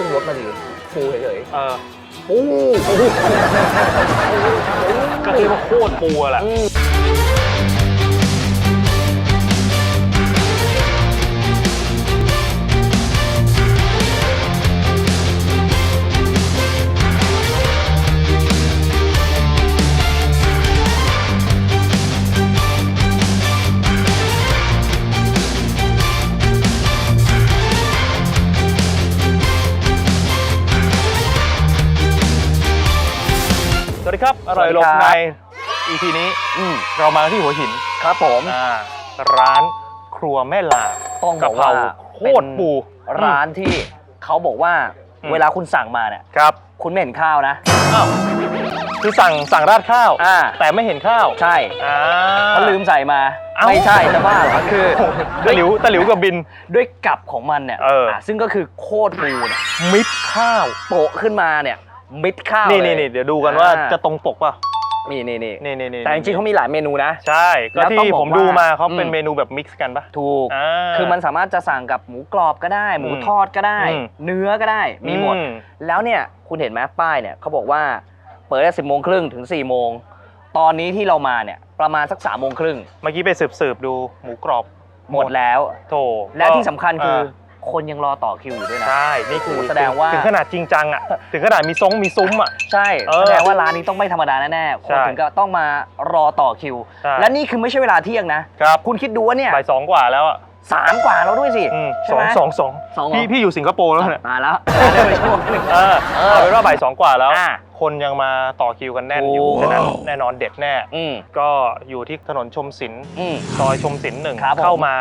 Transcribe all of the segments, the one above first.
ปรุงรสมาดิปูเฉยเออๆปู ก็คือว่าโคตรปูอะแหละ อืม ครับ อร่อยหลบใน EP นี้อืมเรามาที่หัวหินครับผมอ่าร้านครัวแม่ลาต้องบกะอกเพราว่าโคตรปู เป็นร้านที่เขาบอกว่าอืม เวลาคุณสั่งมาเนี่ยครับคุณไม่เห็นข้าวนะอ้าวคือสั่งสั่งราดข้าว อ่าแต่ไม่เห็นข้าวใช่อ่า เขาลืมใส่มา เอ้า ไม่ใช่จะบ้าเหรอคือ ตะหลิวตะหลิวกับบิน ด้วยกับของมันเนี่ยเอออะซึ่งก็คือโคตรปูเนี่ยมิดข้าว โปะขึ้นมาเนี่ย มิดข้าวนี่เลนี่ยนี่เดี๋ยวดูกันว่าอ่า จะตรงปกป่ะนี่นี่นี่นี่นี่นี่แต่จริงๆเขามีหลายเมนูนะ ใช่ก็แล้วต้องที่บอกผมดูมาว่าเขาเป็นอืม เมนูแบบมิกซ์กันป่ะถูกอ่าคือมันสามารถจะสั่งกับหมูกรอบก็ได้ หมูอืมทอดก็ได้ อืม เนื้อก็ได้มีหมด อืแล้วเนี่ยคุณเห็นไหมป้ายเนี่ยเขาบอกว่าเปิดได้สิบโมงครึ่งถึง4ี่โมงตอนนี้ที่เรามาเนี่ยประมาณสักสามโมงครึ่งเมื่อกี้ไปสืบสืบๆดูหมูกรอบหมดแล้ว โถและที่สำคัญคือา คนยังรอต่อคิวอยู่ด้วยนะ ใช่ นี่คือโอ้โหแสดงว่า ถึงขนาดจริงจังอะ ถึงขนาดมีซงมีซุ้มอะ ใช่เออแสดงว่าร้านนี้ต้องไม่ธรรมดาแน่ๆ คนใช่ถึงก็ต้องมารอต่อคิวใช่และนี่คือไม่ใช่เวลาเที่ยงนะครับคุณคิดดูว่าเนี่ยบ่ายสองกว่าแล้วอะสามกว่าแล้วด้วยสิอืมใช่สอไหงมสองสองสองเหรอพี่พี่อยู่สิงคโปร์แล้วเนี่ยมาแล้วได้ไปช่วงหนึ่งเออเออเอาเป็นว่าบ่ายสองกว่าแล้วอ่าคนยังมาต่อคิวกันแน่นอยู่โอ้ฉะนั้นแน่นอนเด็ดแน่อืมก็อยู่ที่ถนนชมศิลป์อืมซอยชมศิลป์หนึ่งครับผมเข้ามา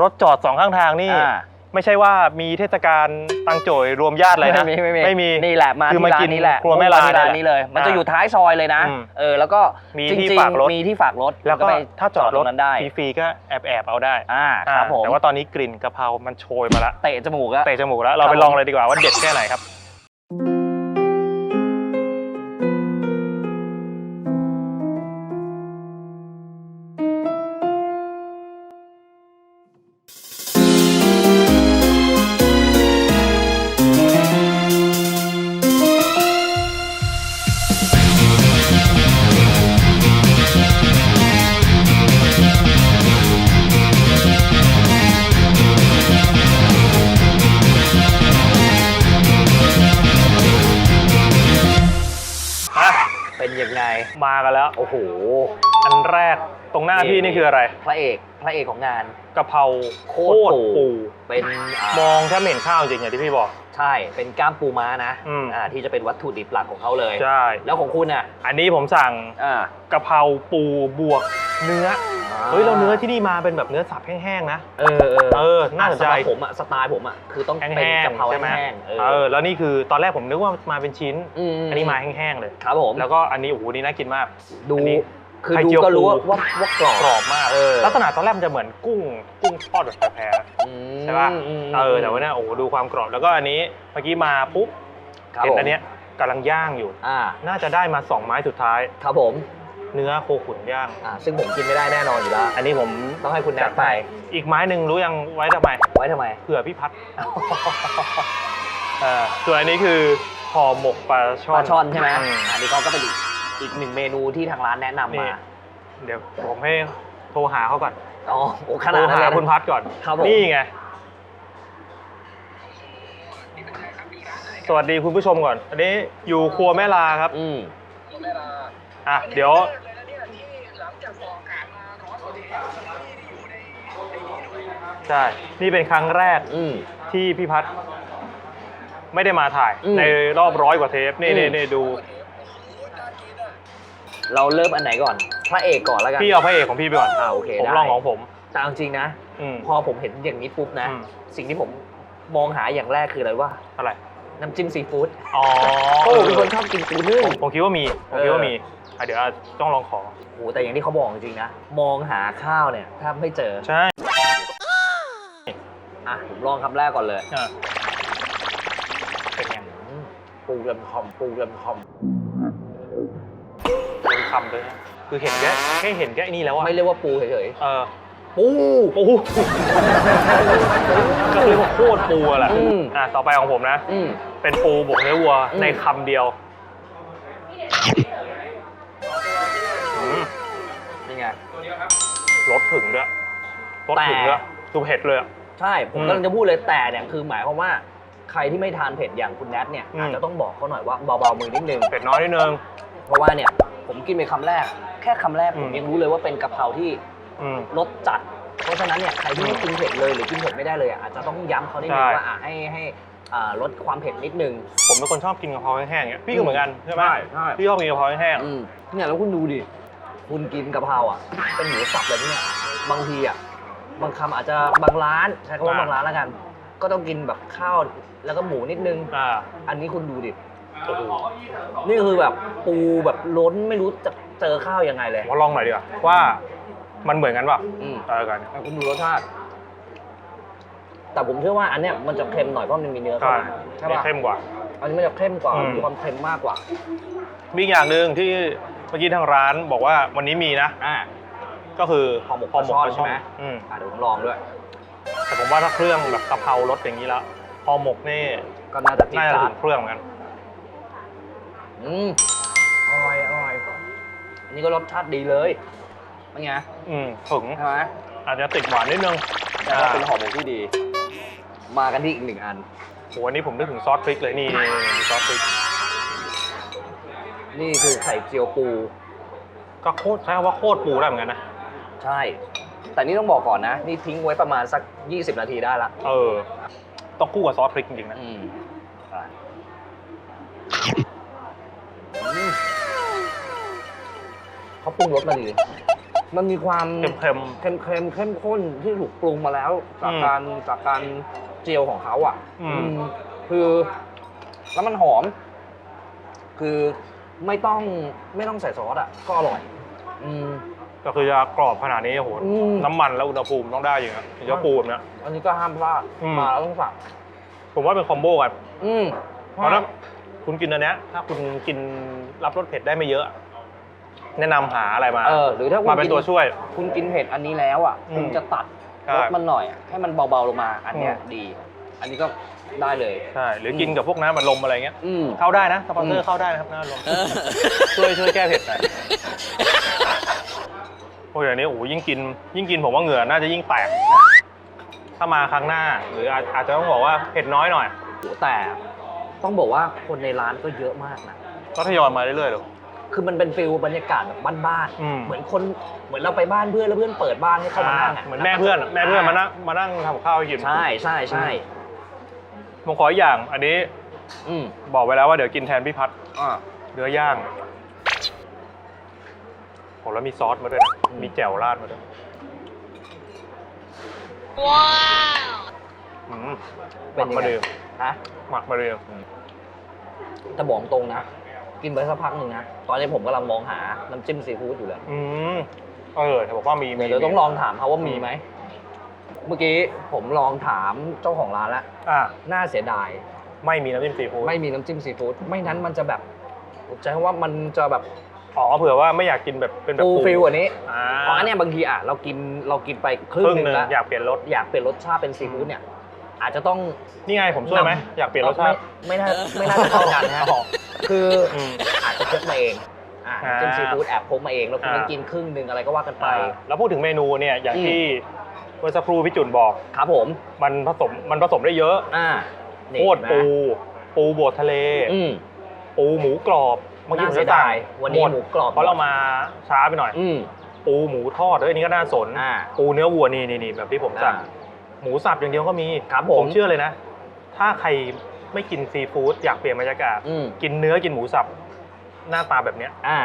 รถจอดสองข้างทางนี่อ่า ไม่ใช่ว่ามีเทศกาลตังโจยรวมญาติอะไรนะไม่มีไม่มีไม่มีนี่แหละมาคือที่มาร้ากินนนี้แหละครัวแม่ลาที่ร้านนี้เลย มันจะอ่าอยู่ท้ายซอยเลยนะอืมเออแล้วก็มีจริงที่ฝากรถมีที่ฝากรถแล้วก็ไปถ้าจอดรถตงนั้นได้ฟรีๆก็แอบแอบๆเอาได้อ่าครับผมแต่ว่าตอนนี้กลิ่นกะเพรามันโชยมาแล้วเตะจมูกอะเตะจมูกแล้วเราครับไปลองเลยดีกว่าว่าเด็ดแค่ไหนครับ โอ้โห อันแรกตรงหน้าพี่นี่คืออะไร พระเอกพระเอกของงานกะเพราโคโคตตรรปูปูเป็นอ่ามองแทบไม่เห็นข้าวจริงอย่างที่พี่บอก ใช่เป็นก้ามปูม้านะอืมอ่าที่จะเป็นวัตถุดิบหลักของเขาเลยใช่แล้วของคุณอะอันนี้ผมสั่งอ่ากะเพราปูบวกเนื้อ เฮ้ยเราเนื้อที่นี่มาเป็นแบบเนื้อสับแห้งๆนะเออเออเออน่าสนใจอะสำหรับผมอะสไตล์ผมอะคือต้องแห้เป็นงกะเพราๆใช่ไหมแห้งๆเออเออแล้วนี่คือตอนแรกผมนึกว่ามาเป็นชิ้นมอันนี้มาแห้งๆเลยครับผมแล้วก็อันนี้โอ้โหนี่น่ากินมากดูอันนี้คือไข่ดูเจียวก็รู้ว่าปูว่าว่ากรอบกรอบมากเออลักษณะตอนแรกมันจะเหมือนกุ้งกุ้งทอดแบบแพรๆอืมใช่ป่ะมเออแต่ว่าเนี่ยโอ้โหดูความกรอบแล้วก็อันนี้เมื่อกี้มาปุ๊บครับเห็นผมอันเนี้ยกำลังย่างอยู่อ่าน่าจะได้มาสองไม้สุดท้าย ครับผม เนื้อโคขุนย่าง อ่าซึ่งผมกินไม่ได้แน่นอนอยู่แล้ว อันนี้ผมต้องให้คุณแนทไป อีกไม้หนึ่งรู้ยังไว้ทำไมไว้ทำไม เผื่อพี่พัดเออส่วนอันนี้คือห่อหมกปลาช่ปอนลาช่อนใช่ไหมอือันนี้เขาก็เป็นอีกอีกหนึ่งเมนูที่ทางร้านแนะนำนี่มา เดี๋ยวผมให้โทรหาเขาก่อนอ๋อโอ้ขโทนาดรนั้นหาเลยนะคุณพัดก่อน ครับผม นี่ไง สวัสดีคุณผู้ชมก่อน อันนี้อยู่ครัวแม่ลาครับ อืม อะเดี๋ยว ใช่ นี่เป็นครั้งแรกอืม ที่พี่พัดไม่ได้มาถ่าย อืมในรอบร้อยกว่าเทป นี่อืม นี่นี่ดู เราเริ่มอันไหนก่อน พระเอกก่อนแล้วกัน พี่เอาพระเอกของพี่ไปก่อนอ่าโอเคผมได้ ลองของผม แต่เอาจริงนะ อืม พอผมเห็นอย่างนี้ปุ๊บนะ อืม สิ่งที่ผมมองหาอย่างแรกคืออะไรว่า อะไร น้ำจิ้มซีฟู้ดอ๋อเพราะผมเป็นคนชอบกินปูนึ่ง ผมผมคิดว่ามี ผมคิดว่าเออมี อะเดี๋ยวต้องลองขอ โอ้โหแต่อย่างที่เขาบอกจริงๆนะ มองหาข้าวเนี่ยถ้าไม่เจอ ใช่อะผมลองคำแรกก่อนเลยอะเป็นไงอืมปูเรมคอมปูเรมคอม เป็นคำเลยนะคือเห็นแค่แค่เห็นแค่ไอ้นี่แล้วอะไม่เรียกว่าปูเฉยเออๆ ปู ปูก็คือว่าโคตรปูอะแหละอืม อะต่อไปของผมนะ อืม เป็นปูบวกเนื้อวัวอืมในคำเดียว ถึงด้วยรสแต่ถึงด้วยคือเผ็ดเลยอะ ใช่ผมอืมกำลังจะพูดเลยแต่เนี่ยคือหมายความว่าใครที่ไม่ทานเผ็ดอย่างคุณแนทเนี่ยอืม อาจจะต้องบอกเขาหน่อยว่าเบาๆมือนิดนึง เผ็ดน้อยนิดนึง เพราะว่าเนี่ยผมกินไปคำแรก แค่คำแรกอืผมมยังรู้เลยว่าเป็นกะเพราที่อืม รสจัด เพราะฉะนั้นเนี่ยใครที่ไม่กินเผ็ดเลยหรือกินเผ็ดไม่ได้เลยอะอาจจะต้องย้ำเขานิดนึงใช่ ว่าอะให้ให้อ่าลดความเผ็ดนิดนึง ผมเป็นคนชอบกินกะเพราแห้งๆเนี่ยพี่ก็เหมือนกันใช่ไหมใช่ใช่พี่ชอบกินกะเพราแห้งอืมเนี่ยแล้วคุณดูดิ คุณกินกะเพราอะ เป็นหมูสับเลยเนี่ย บางทีอะบางคำอาจจะบางร้านใช้คำว่า บางร้านแล้วกัน ก็ต้องกินแบบข้าวแล้วก็หมูนิดนึงๆอ่าอันนี้คุณดูดิโอ้โหนี่คือแบบปูแบบล้นไม่รู้จะเจอข้าวยังไงเลยผมว่าลองหน่อยดีกว่าว่ามันเหมือนกันป่ะอืมเออกันอะคุณดูรสชาติแต่ผมเชื่อว่าอันเนี้ยมันจะเค็มหน่อยเพราะมันมีเนื้อเข้าใช่มาใช่นี่ปะเข้มกว่า อันนี้มันจะเข้มกว่าอืม มีความเค็มมากกว่า มีอีกอย่างหนึ่งที่เมื่อกี้ทางร้านบอกว่าวันนี้มีนะ อ่า ก็คือห่อหมกปลาช่อนใช่ไหม อืมอะเดี๋ยวผมลองด้วย แต่ผมว่าถ้าเครื่องแบบกะเพรารสอย่างนี้แล้วห่อหมกนี่ก็น่าจะจีดน่าจะจาถึดงเครื่องเหมือนกัน อืมอร่อยอร่อยอันนี้ก็รสชาติดีเลยเป็นไงอืมถึงใช่ไหมอาจจะติดหวานนิดนึงแต่ว่าเป็นห่อหมกที่ดี มากันที่อีกหนึ่งอัน โหวันนี้ผมนึกถึงซอสพริกเลยนี่นี่นี่มีซอสพริก นี่คือไข่เจียวปู ก็โคตรใช้คำว่าโคตรปูได้เหมือนกันนะ ใช่ แต่นี่ต้องบอกก่อนนะ นี่ทิ้งไว้ประมาณสัก 20 นาทีได้ละเออ ต้องคู่กับซอสพริกจริงๆนะ อืมอืมเขาปรุงรสมาดี มันมีความเค็ม เค็มเค็มเข้มข้นที่ถูกปรุงมาแล้วจากอืมการจากการเจียวของเขาอะอืม อืมคือ แล้วมันหอม คือไม่ต้องไม่ต้องใส่ซอสอะ ก็อร่อย อืมๆ ก็คือจะกรอบขนาดนี้โอ้โหอืม น้ำมันและอุณหภูมิต้องได้อยู่นะถึงจะปูแบบเนี้ย อันนี้ก็ห้ามพลาดอืม มาแล้วต้องสั่งผมว่าเป็นคอมโบกันอืมเพราะถ้าคุณกินอันเนี้ยถ้าคุณกินรับรสเผ็ดได้ไม่เยอะ แนะนำหาอะไรมา เออหรือถ้าคุณมาเป็นกิตัวช่วย คุณกินเผ็ดอันนี้แล้วอะอืมคุณจะตัดใช่รสมันหน่อยอะให้มันเบาๆลงมา อันเนี้ยอืม ดี อันนี้ก็ได้เลย ใช่หรือกินกับพวกน้ำมันลมอะไรเงี้ยอืม เข้าได้นะสปอนเซออืร์มเข้าได้นะครับน้ำมันลมช่วยช่วยแก้เผ็ดหน่อยโอ้ยอย่างนี้โอ้โหยิ่งกิน ยิ่งกินผมว่าเหงื่อน่าจะยิ่งแตก ถ้ามาครั้งหน้า หรืออาจอาจจะต้องบอกว่าเผ็ดน้อยหน่อยโหแต่ต้องบอกว่าคนในร้านก็เยอะมากนะก็ทยอยมาเรื่อยๆเลยคือมันเป็นฟิลบรรยากาศแบบบ้านอืมๆเหมือนคนเหมือนเราไปบ้านเพื่อนแล้วเพื่อนเปิดบ้านให้เข้ามานั่งะเหมือนแม่เพื่อนแม่เพื่อนมานั่งมานั่งทำกับข้าวให้กินใช่ใช่ใช่ผมขออีกอย่างอันนี้อืมบอกไว้แล้วว่าเดี๋ยวกินแทนพี่พัดอ่าเนื้อย่าง โหแล้วมีซอสมาด้วยนะอืมมีแจ่วราดมาด้วยอืมหเป็มันกยังมาไงเดิมฮะหมักมาเดิมแต่บอกตรงนะ กินไปสักพักหนึ่งนะ ตอนนี้ผมกำลังมองหาน้ำจิ้มซีฟู้ดอยู่เลยอืมเออแต่บอกว่ามีมีเดี๋ยวต้องลองถามเขาว่ามีไหม เมื่อกี้ผมลองถามเจ้าของร้านแล้วอะน่าเสียดาย ไม่มีน้ำจิ้มซีฟู้ด ไม่มีน้ำจิ้มซีฟู้ด ไม่นั้นมันจะแบบผมใช้คำว่ามันจะแบบ อ๋อเผื่อว่าไม่อยากกินแบบเป็นแบบฟูลฟิลกว่านี้อ่าเพราะอันเนี้ยบางทีอะเรากินเรากินไปคครึ่งรึ่งหนึหนึ่งงแล้วอยากเปลี่ยนรสอยากเปลี่ยนรสชาติเป็นซีฟู้ดเนี่ย อาจจะต้องนี่ไงผมช่วยไหมอยากเปลี่ยนรสชาติ ไม่ไม่น่าไม่น่าจะเข้ากันนะอ๋อคืออมอาจจะพกมาเองอ่าอ่าน้ำจิ้มซีฟู้ดแอบพกมาเองแล้วคุณอ่า ก็กินครึ่งหนึงอะไรก็ว่ากันไปอ่าแล้วพูดถึงเมนูเนี่ยอย่างอืม ที่เมื่อสักครู่พี่จุนบอก ครับผม มันผสมมันผสมได้เยอะอ่านี่โคตรปู ปูบดทะเล อืมปูหมูกรอบ เมื่อกี้น่าผมเสียจะสั่งดายวันนี้ดหมูกรอบเพราะเรามาช้าไปหน่อย อืมปูหมูทอดเอ้ยอันนี้ก็น่าสนอ่าปูเนื้อวัวนี่นี่นี่แบบที่ผมสั่งอ่าหมูสับอย่างเดียวก็มีครับผมเชื่อเลยนะ ถ้าใครไม่กินซีฟู้ดอยากเปลี่ยนบรรยากาศอืมกินเนื้อกินหมูสับหน้าตาแบบเนี้ยอ่า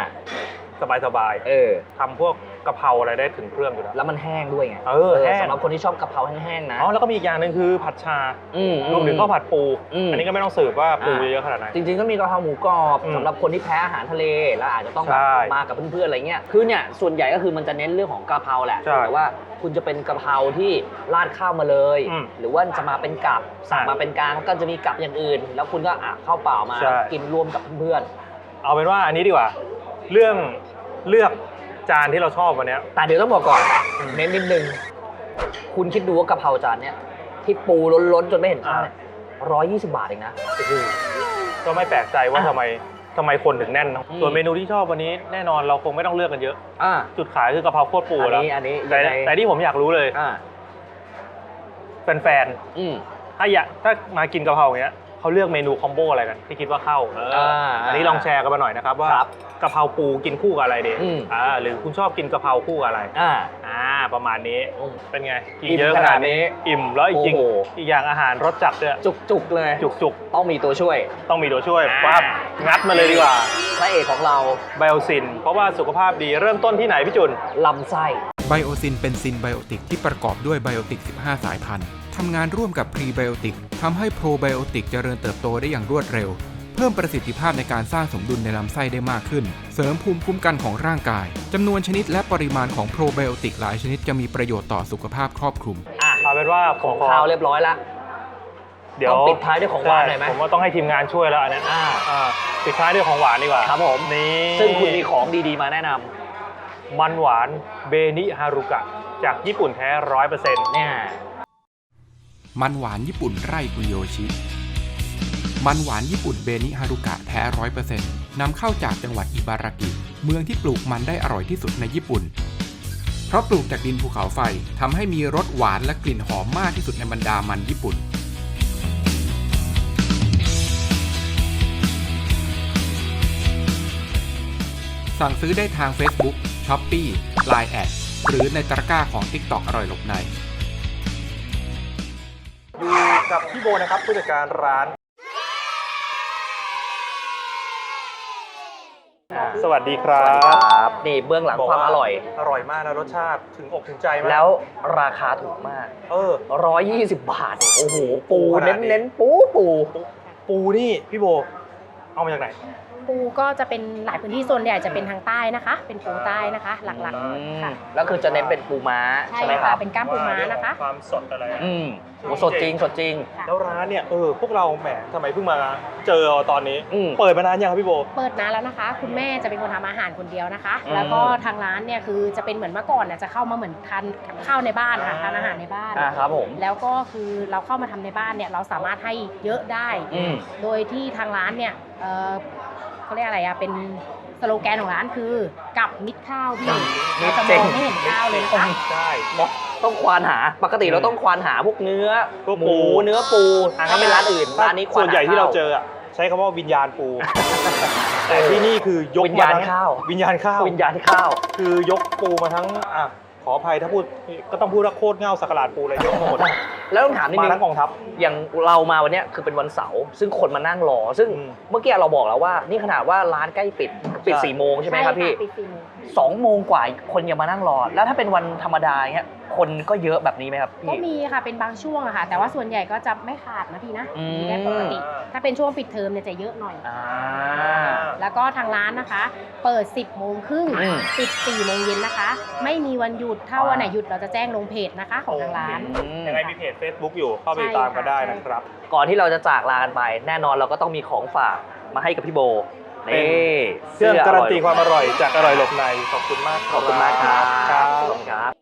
สบายสบายเออๆทำพวกกะเพราอะไรได้ถึงเครื่องอยู่แล้ว แล้วมันแห้งด้วยไงเออแห้ง สำหรับคนที่ชอบกะเพราแห้งๆนะอ๋อแล้วก็มีอีกอย่างหนึ่งคือผัดชาอืม รวมถึงข้าวผัดปู อืม อันนี้ก็ไม่ต้องสืบว่าปูอ่าเยอะขนาดไหน จริงๆก็มีกะเพราหมูกรอบอืมสำหรับคนที่แพ้อาหารทะเลแล้วอาจจะต้องใช่มากับเพื่อนๆอะไรเงี้ยคือเนี่ยส่วนใหญ่ก็คือมันจะเน้นเรื่องของกะเพราแหละใช่แต่ว่าคุณจะเป็นกะเพราที่ราดข้าวมาเลย อืมหรือว่าจะมาเป็นกับสั่งอ่ามมาเป็นกลางก็จะมีกับอย่างอื่น แล้วคุณก็อะข้าวเปล่ามาใช่ กินร่วมกับเพื่อนเอาเป็นว่าอันนี้ดีกว่า เรื่องเลือกจานที่เราชอบวันเนี้ยๆแต่เดี๋ยวต้องบอกก่อนอืมเน้นนิดนึง คุณคิดดูว่ากะเพราจานเนี้ยที่ปูล้นๆจนไม่เห็นข้าวเนี่ยร้อยยี่สิบบาทเองนะโอ้โหก็ไม่แปลกใจว่าอะทำไมทำไมคนถึงแน่นเนอะอืม ส่วนเมนูที่ชอบวันนี้แน่นอนเราคงไม่ต้องเลือกกันเยอะ อ่าจุดขายคือกะเพราโคตรปูอันแล้วนี้อันนี้แต่ยังไงแต่ที่ผมอยากรู้เลย อ่าแฟนอืมๆถ้าอยากถ้ามากินกะเพราอย่างเงี้ย เขาเลือกเมนูคอมโบอะไรกันที่คิดว่าเข้าเอออาอันนี้ลองแชร์กันมาหน่อยนะครับว่าครับกะเพราปูกินคู่กับอะไรดีอืม อ่าหรือคุณชอบกินกะเพราคู่กับอะไรอ่า อ่าประมาณนี้อืม เป็นไงกินอิ่มเยอะขขนานาดดนี้นี้อิ่มแล้วอีกจริงโอ้โห อีกอย่างอาหารรสจัดด้วยจุกๆเลยจุกต้องมีตัวช่วย ๆต้องมีตัวช่วยอ่า ปั๊บงัดมาเลยดีกว่าพระเอกของเราไบโอซิน เพราะว่าสุขภาพดีเริ่มต้นที่ไหนพี่จุน ลำไส้ ไบโอซินเป็นซินไบโอติกที่ประกอบด้วยไบโอติก 15 สายพันธุ์ ทำงานร่วมกับพรีไบโอติกทำให้โปรไบโอติกเจริญเติบโตได้อย่างรวดเร็ว เพิ่มประสิทธิภาพในการสร้างสมดุลในลำไส้ได้มากขึ้น เสริมภูมิคุ้มกันของร่างกายจำนวนชนิดและปริมาณของโปรไบโอติกหลายชนิดจะมีประโยชน์ต่อสุขภาพครอบคลุม อะเอาเป็นว่าผขมองขอข้าวเรียบร้อยละเดี๋ยวต้องปิดท้ายด้วยของหวานหน่อยไหม ใช่ผมว่าต้องให้ทีมงานช่วยแล้วอันนั้นอ่า อ่าปิดท้ายด้วยของหวานดีกว่าครับผม นี่ซึ่งคุณมีของดีๆมาแนะนำมันหวานเบนิฮารุกะ จากญี่ปุ่นแท้ร้อยเปอร์เซ็นต์เนี่ย มันหวานญี่ปุ่นไร่กุโยชิ มันหวานญี่ปุ่นเบนิฮารุกะแท้ร้อยเปอร์เซ็นต์นำเข้าจากจังหวัดอิบารากิ เมืองที่ปลูกมันได้อร่อยที่สุดในญี่ปุ่น เพราะปลูกจากดินภูเขาไฟทำให้มีรสหวานและกลิ่นหอมมากที่สุดในบรรดามันญี่ปุ่นสั่งซื้อได้ทาง Facebook, Shopee, Line แอดหรือในตะกร้าของ TikTok อร่อยหลบใน อยู่กับพี่โบนะครับผู้จัดการร้าน สวัสดีครัสวัสดีบครับนี่เบื้องหลังความอร่อย อร่อยมากนะรสชาติถึงอกถึงใจมากแล้วราคาถูกมาก เออ 120 บาทเนี่ยโอ้โห ปูขนาดนี้ เน้นๆ ปูปูปูนี่พี่โบ เอามาจากไหน ปูก็จะเป็นหลายพื้นที่ส่วนใหญ่จะเป็นทางใต้นะคะ เป็นปูใต้นะคะ หลักอืมๆค่ะ แล้วคือจะเน้นเป็นปูม้าใช่ใช่ไหมคค่ะรับเป็นกล้ามปูม้านะคะ ความสดอะไรอืมโหสดจริงสดจริงแล้วร้านเนี่ยเออพวกเราแหมทำไมเพิ่งมาเจอตอนนี้ อืม เปิดมานานยังครับพี่โบ เปิดนานแล้วนะคะ คุณแม่จะเป็นคนทำอาหารคนเดียวนะคะ อืม แล้วก็ทางร้านเนี่ยคือจะเป็นเหมือนเมื่อก่อนเนี่ยจะเข้ามาเหมือนทานกับข้าวในบ้านค่ะทานอาหารในบ้าน อ่าครับผม แล้วก็คือเราเข้ามาทำในบ้านเนี่ยเราสามารถให้เยอะได้ อืม โดยที่ทางร้านเนี่ยเออเขาเรียกอะไรอะเป็นสโลแกนของร้านคือกับมิตรข้าวพี่กับมิเราตรจะมเจ๋งองไม่เห็นข้าวเลยนะคะใช่ต้องควานหาปกติเราต้องควานหาพวกเนื้อพวกหปูมู เนื้อปูถ้าเป็นร้านอื่นร้านนี้ควานส่วนใหญ่าที่เราข้วเจออะใช้คำว่าวิญญาณปู แต่ที่นี่คือยกวิญญาณมทั้งข้าว วิญญาณข้าววิญญาณข้าว คือยกปูมาทั้งอะขออภัยถ้าพูดก็ต้องพูดว่าโคตรเง่าสักหลาดปูเลยยกมาหมด แล้วต้องถามนิดมานึทั้งงกองทัพ อย่างเรามาวันเนี้ยคือเป็นวันเสาร์ซึ่งคนมานั่งรอ ซึ่งอืม เมื่อกี้เราบอกแล้วว่า นี่ขนาดว่าร้านใกล้ปิดปิดใช่สี่โมงใช่ไหมครับพี่ปิดสี่โมงสองโมงกว่าคนยังมานั่งรอ แล้วถ้าเป็นวันธรรมดาเงี้ยคนก็เยอะแบบนี้ไหมครับก็พี่ มีค่ะเป็นบางช่วงอะค่ะ แต่ว่าส่วนใหญ่ก็จะไม่ขาดนะพี่นะอืม มีได้ปกติ ถ้าเป็นช่วงปิดเทอมเนี่ยจะเยอะหน่อย อ่า แล้วก็ทางร้านนะคะ เปิด 10โมงครึ่งอืมปิด4โมงเย็นนะคะ ไม่มีวันหยุดถ้าวันไหนหยุดเราจะแจ้งลงเพจนะคะของทางร้าน อืม ยังไงมีเพจ Facebook อยู่เข้าไปใช่ตามกันได้ค่ะนะครับ ก่อนที่เราจะจากลากันไป แน่นอนเราก็ต้องมีของฝากมาให้กับพี่โบเป็นนี่เครื่องการันตียความอร่อยจากอร่อยหลบในขอบคุณมากขอบคุณมากครับครับขอบคุณครับ